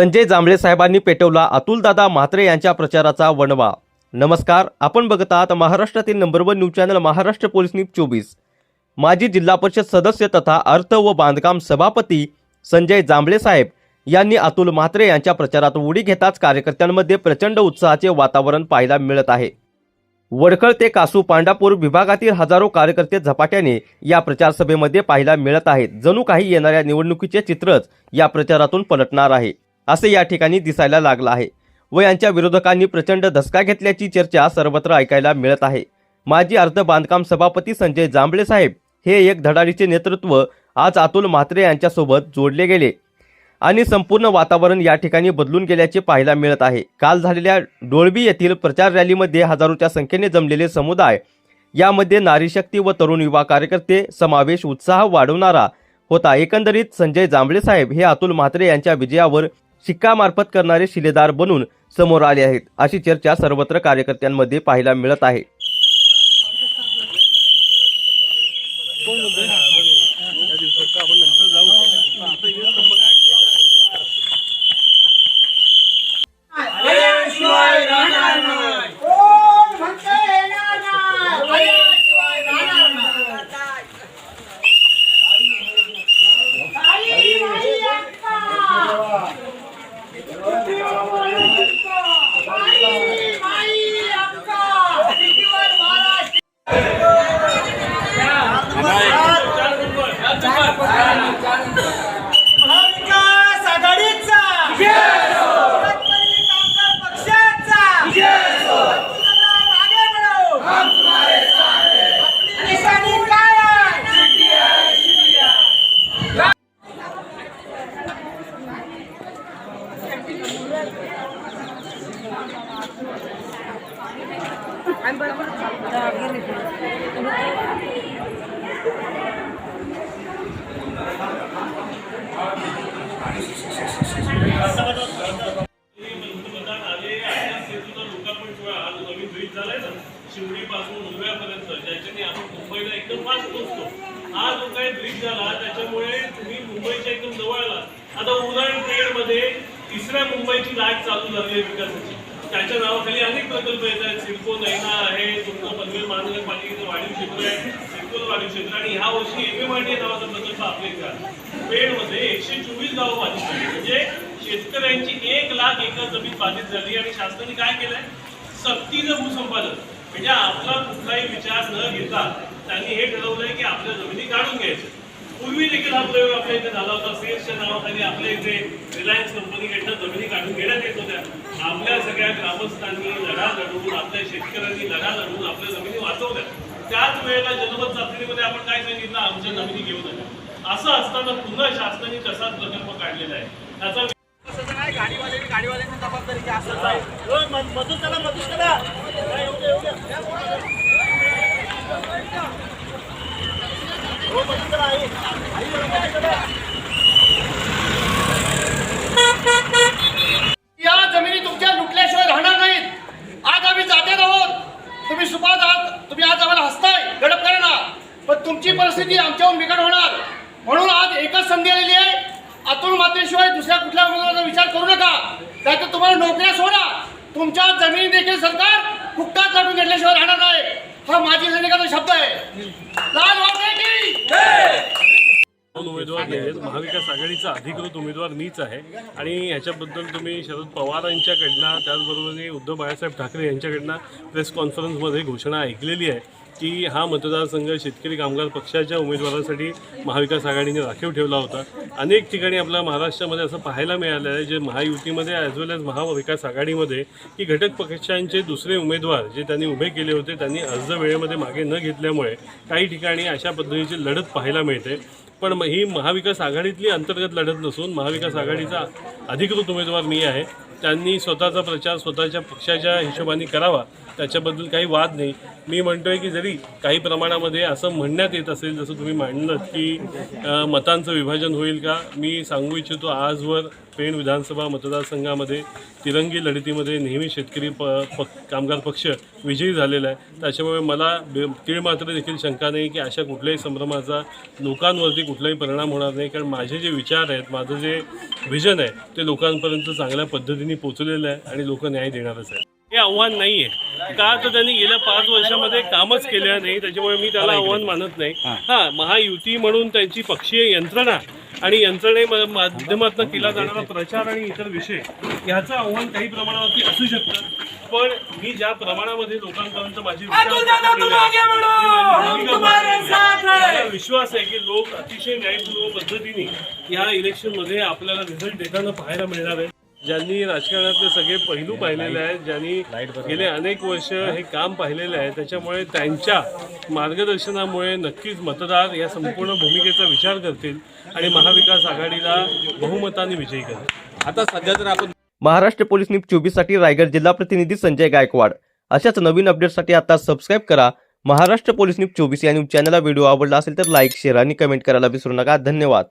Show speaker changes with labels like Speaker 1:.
Speaker 1: संजय जांभळे साहेबांनी पेटवला अतुलदादा म्हात्रे यांच्या प्रचाराचा वणवा. नमस्कार आपण बघत आहात महाराष्ट्रातील number one news channel Maharashtra police news चोवीस. माजी जिल्हा परिषद सदस्य तथा अर्थ व बांधकाम सभापती संजय जांभळे साहेब यांनी अतुल म्हात्रे यांच्या प्रचारात उडी घेताच कार्यकर्त्यांमध्ये प्रचंड उत्साहाचे वातावरण पाहायला मिळत आहे. वडखळ ते कासू पांडापूर विभागातील हजारो कार्यकर्ते झपाट्याने या प्रचार सभेमध्ये पाहायला मिळत आहेत. जणू काही येणाऱ्या निवडणुकीचे चित्रच या प्रचारातून पलटणार आहे. असे या ठिकाणी दिसायला लागलं आहे. व यांच्या विरोधकांनी प्रचंड धसका घेतल्याची चर्चा सर्वत्र ऐकायला मिळत आहे. माजी अर्ध बांधकाम सभापती संजय जांभळे साहेब हे एक धडाडीचे नेतृत्व आज अतुल म्हात्रे यांच्यासोबत जोडले गेले. आणि संपूर्ण वातावरण या ठिकाणी बदलून गेल्याचे पाहायला मिळत आहे. काल झालेल्या डोळबी येथील प्रचार रॅलीमध्ये हजारोच्या संख्येने जमलेले समुदाय यामध्ये नारीशक्ती व तरुण युवा कार्यकर्ते समावेश उत्साह वाढवणारा होता. एकंदरीत संजय जांभळे साहेब हे अतुल म्हात्रे यांच्या विजयावर शिक्कामार्फत करणारे शिलेदार बनून समोर आले आहेत अशी चर्चा सर्वत्र कार्यकर्त्यांमध्ये पाहायला मिळत आहे
Speaker 2: कोण म्हणते येणार नाही? आल्याशिवाय राहणार नाही. आई, आई, अक्का. आई, आई, अक्का. भिंतीवर महाराज महाविकास आघाडीचा शेतकरी कामगार पक्षाचा शेतकऱ्यांना मागे वळव. आपली निशाणी काय आहे?
Speaker 3: पंतप्रधान आले आणि सेतूचा लोकार्पण सोहळा नवीन ब्रिज झालाय ना शिवडीपासून मुंबईपर्यंत ज्याच्याने आपण मुंबईला एकदम फास्ट पोहोचतो हा जो काही ब्रिज झाला त्याच्यामुळे तुम्ही मुंबईच्या एकदम जवळ आला आता उदाहरण ट्रेडमध्ये तिसऱ्या मुंबईची लाट चालू झाली आहे विकासाची. त्याच्या नावाखाली अनेक प्रकल्प येत आहेत सिडको नैना आहे तुमचं पनवेल महानगरपालिकेचं वाढीव क्षेत्र आहे सिडकोचं वाढीव क्षेत्र आणि ह्या वर्षी एमएमआरडी नावाचा प्रकल्प आपल्या इथे आला. पेडमध्ये एकशे चोवीस गावं बाधित झाली. म्हणजे शेतकऱ्यांची एक लाख एकर जमीन बाधित झाली. आणि शासनाने काय केलंय? सक्तीचं भूसंपादन. म्हणजे आपला कुठलाही विचार न घेता त्यांनी हे ठरवलंय की आपल्या जमिनी काढून घ्यायचं पूर्वी देखील हा प्रयोग आपल्या इथे झाला होता. सेल्सच्या नावाखाली आपल्या इथे रिलायन्स कंपनीकडनं जमिनी काढून घेण्यात येत होत्या. आपल्या सगळ्या ग्रामस्थांनी लढा लढवून आपल्या शेतकऱ्यांनी लढा लढवून आपल्या जमिनी वाचवल्या. त्याच वेळेला जनमत चाचणीमध्ये आपण काय सांगितलं? आमच्या जमिनी घेऊ नका असं असताना पुन्हा शासनाने कसाच प्रकल्प काढलेला आहे. त्याचा
Speaker 2: गाडीवाल्याने जबाबदारी काय दे. हो, मधून चला, आई. आई, येऊ दे, चला. या जमिनी तुमच्या लुटल्याशिवाय राहणार नाहीत आज आम्ही जाते आहोत तुम्ही सुपात आहात तुम्ही आज आम्हाला हसताय गडप करा पण तुमची परिस्थिती आमच्याहून बिकट होणार. म्हणून आज एकच संधी आलेली आहे. अतुल मात्रेशिवाय दुसऱ्या कुठल्या उमेदवाराचा विचार करू नका. त्यात तुम्हाला नोकऱ्या सोडा. तुमच्या जमीन देखील सरकार कुठलाच लाटून घेतल्याशिवाय राहणार नाही. हा माजी सैनिकाचा शब्द आहे. लाल वाटते
Speaker 4: दोन उमेदवार नाही आहेत महाविकास आघाडीचा अधिकृत उमेदवार मीच आहे. आणि ह्याच्याबद्दल तुम्ही शरद पवार यांच्याकडनं त्याचबरोबर उद्धव बाळासाहेब ठाकरे यांच्याकडनं प्रेस कॉन्फरन्समध्ये घोषणा ऐकलेली आहे. की हा मतदारसंघ शेतकरी कामगार पक्षाच्या उमेदवारासाठी महाविकास आघाडीने राखीव ठेवला होता. अनेक ठिकाणी आपल्या महाराष्ट्रामध्ये असं पाहायला मिळालं आहे जे महायुतीमध्ये ॲज वेल एज महाविकास आघाडीमध्ये की घटक पक्षांचे दुसरे उमेदवार जे त्यांनी उभे केले होते त्यांनी अर्ज वेळेमध्ये मागे न घेतल्यामुळे काही ठिकाणी अशा पद्धतीची लढत पाहायला मिळते. पण मग ही महाविकास आघाडीतली अंतर्गत लढत नसून महाविकास आघाडीचा अधिकृत उमेदवार मी आहे. त्यांनी स्वतःचा प्रचार स्वतःच्या पक्षाच्या हिशोबाने करावा. त्याच्याबद्दल काही वाद नाही. मी म्हणतोय की जरी काही प्रमाणामध्ये असं म्हणण्यात येत असेल जसं तुम्ही मांडलं की मतांचं विभाजन होईल का? मी सांगू इच्छितो आजवर पेण विधानसभा मतदारसंघामध्ये तिरंगी लढतीमध्ये नेहमी शेतकरी प प कामगार पक्ष विजयी झालेला आहे. त्याच्यामुळे मला बे तीळ मात्र देखील शंका नाही की अशा कुठल्याही संभ्रमाचा लोकांवरती कुठलाही परिणाम होणार नाही. कारण माझे जे विचार आहेत माझं जे व्हिजन आहे ते लोकांपर्यंत चांगल्या पद्धतीने पोचलेलं आहे आणि लोक न्याय देणारच आहे आव्हान नाही आहे का तर त्यांनी गेल्या पाच वर्षामध्ये कामच केलं नाही त्याच्यामुळे मी त्याला आव्हान मानत नाही. हा. महायुती म्हणून त्यांची पक्षीय यंत्रणा आणि यंत्रणे म- माध्यमातून केला जाणारा प्रचार आणि इतर विषय ह्याचं आव्हान काही प्रमाणावरती असू शकतं. पण मी ज्या प्रमाणामध्ये लोकांपर्यंत माझी विश्वास आहे की लोक अतिशय न्यायपूर्व पद्धतीने या इलेक्शनमध्ये आपल्याला रिझल्ट देताना पाहायला मिळणार आहे ज्यांनी राजकारणातले सगळे पैलू पाहिलेले आहेत ज्यांनी गेले अनेक वर्ष हे काम पाहिलेलं आहे त्याच्यामुळे त्यांच्या मार्गदर्शनामुळे नक्कीच मतदार या संपूर्ण भूमिकेचा विचार करतील आणि महाविकास आघाडीला बहुमताने विजयी करतील
Speaker 5: आता सध्या जर आपण
Speaker 1: महाराष्ट्र पोलीस न्यूज चोवीससाठी रायगड जिल्हा प्रतिनिधी संजय गायकवाड. अशाच नवीन अपडेटसाठी आता सबस्क्राईब करा. महाराष्ट्र पोलीस न्यूज चोवीस या न्यूज चॅनलला व्हिडिओ आवडला असेल तर लाईक शेअर आणि कमेंट करायला विसरू नका. धन्यवाद.